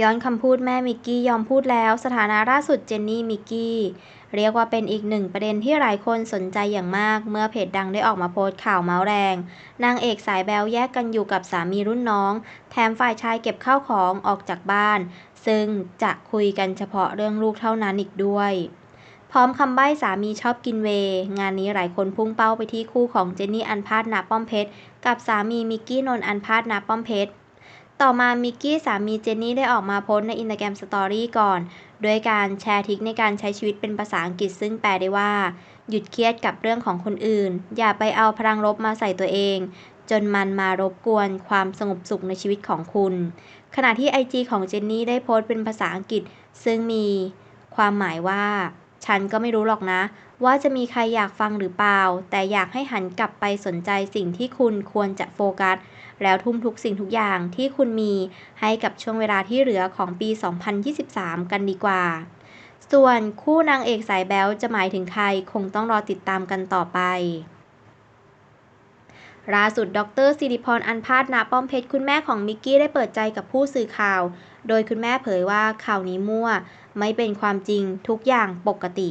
ย้อนคำพูดแม่มิกกี้ยอมพูดแล้วสถานะล่าสุดเจนนี่มิกกี้ เรียกว่าเป็นอีกหนึ่งประเด็นที่หลายคนสนใจอย่างมาก เมื่อเพจดังได้ออกมาโพสต์ข่าวเมาส์แรง นางเอกสายแบวแยกกันอยู่กับสามีรุ่นน้อง แถมฝ่ายชายเก็บข้าวของออกจากบ้าน ซึ่งจะคุยกันเฉพาะเรื่องลูกเท่านั้นอีกด้วยพร้อมคำใบ้สามีชอบกินเว งานนี้หลายคนพุ่งเป้าไปที่คู่ของเจนนี่อันพาดนาป้อมเพชร กับสามีมิกกี้นนท์อันพาดนาป้อมเพชร ต่อมามิกกี้สามีเจนนี่ได้ออกมาโพสต์ในอินสตาแกรมสตอรี่ก่อนด้วยการแชร์ทริคในการใช้ชีวิตเป็นภาษาอังกฤษซึ่งแปลได้ว่า หยุดเครียดกับเรื่องของคนอื่น อย่าไปเอาพลังลบมาใส่ตัวเอง จนมันมารบกวนความสงบสุขในชีวิตของคุณ ขณะที่ไอจีของเจนนี่ได้โพสต์เป็นภาษาอังกฤษ ซึ่งมีความหมายว่า ฉันก็ไม่รู้หรอกนะ ว่าจะมีใครอยากฟังหรือเปล่า แต่อยากให้หันกลับไปสนใจสิ่งที่คุณควรจะโฟกัส แล้วทุ่มทุกสิ่งทุกอย่างที่คุณมีให้กับช่วงเวลาที่เหลือของปี 2023 กันดีกว่า ส่วนคู่นางเอกสายแบ๊วจะหมายถึงใครคงต้องรอติดตามกันต่อไป ล่าสุด ดรสิริพร อันพาดนาป้อมเพชร คุณแม่ของมิกกี้ได้เปิดใจกับผู้สื่อข่าว โดยคุณแม่เผยว่าข่าวนี้มั่ว ไม่เป็นความจริง ทุกอย่างปกติ